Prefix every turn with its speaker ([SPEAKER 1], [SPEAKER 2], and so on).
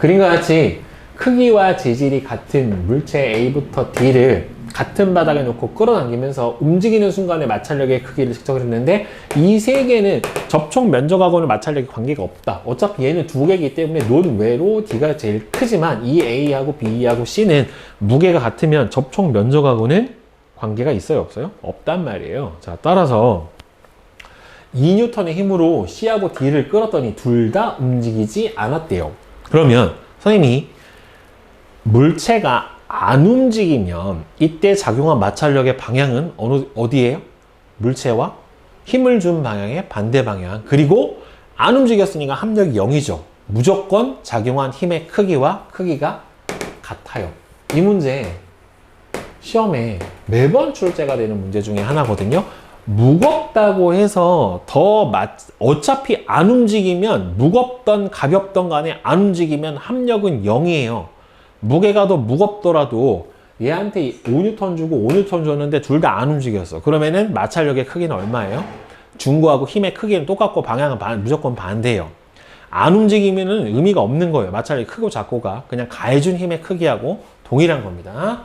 [SPEAKER 1] 그림과 같이 크기와 재질이 같은 물체 A부터 D를 같은 바닥에 놓고 끌어당기면서 움직이는 순간에 마찰력의 크기를 측정을 했는데 이 세 개는 접촉 면적하고는 마찰력이 관계가 없다. 어차피 얘는 두 개이기 때문에 논외로 D가 제일 크지만 이 A하고 B하고 C는 무게가 같으면 접촉 면적하고는 관계가 있어요, 없어요? 없단 말이에요. 자, 따라서 2뉴턴의 힘으로 C하고 D를 끌었더니 둘 다 움직이지 않았대요. 그러면 선생님이 물체가 안 움직이면 이때 작용한 마찰력의 방향은 어느 어디예요? 물체와 힘을 준 방향의 반대 방향. 그리고 안 움직였으니까 합력이 0이죠. 무조건 작용한 힘의 크기와 크기가 같아요. 이 문제 시험에 매번 출제가 되는 문제 중에 하나거든요. 무겁다고 해서 더 맞, 어차피 안 움직이면 무겁던 가볍던 간에 안 움직이면 합력은 0이에요. 무게가 더 무겁더라도 얘한테 5뉴턴 주고 5뉴턴 줬는데 둘 다 안 움직였어. 그러면은 마찰력의 크기는 얼마예요? 중고하고 힘의 크기는 똑같고 방향은 반- 무조건 반대예요. 안 움직이면은 의미가 없는 거예요. 마찰력이 크고 작고가 그냥 가해준 힘의 크기하고 동일한 겁니다.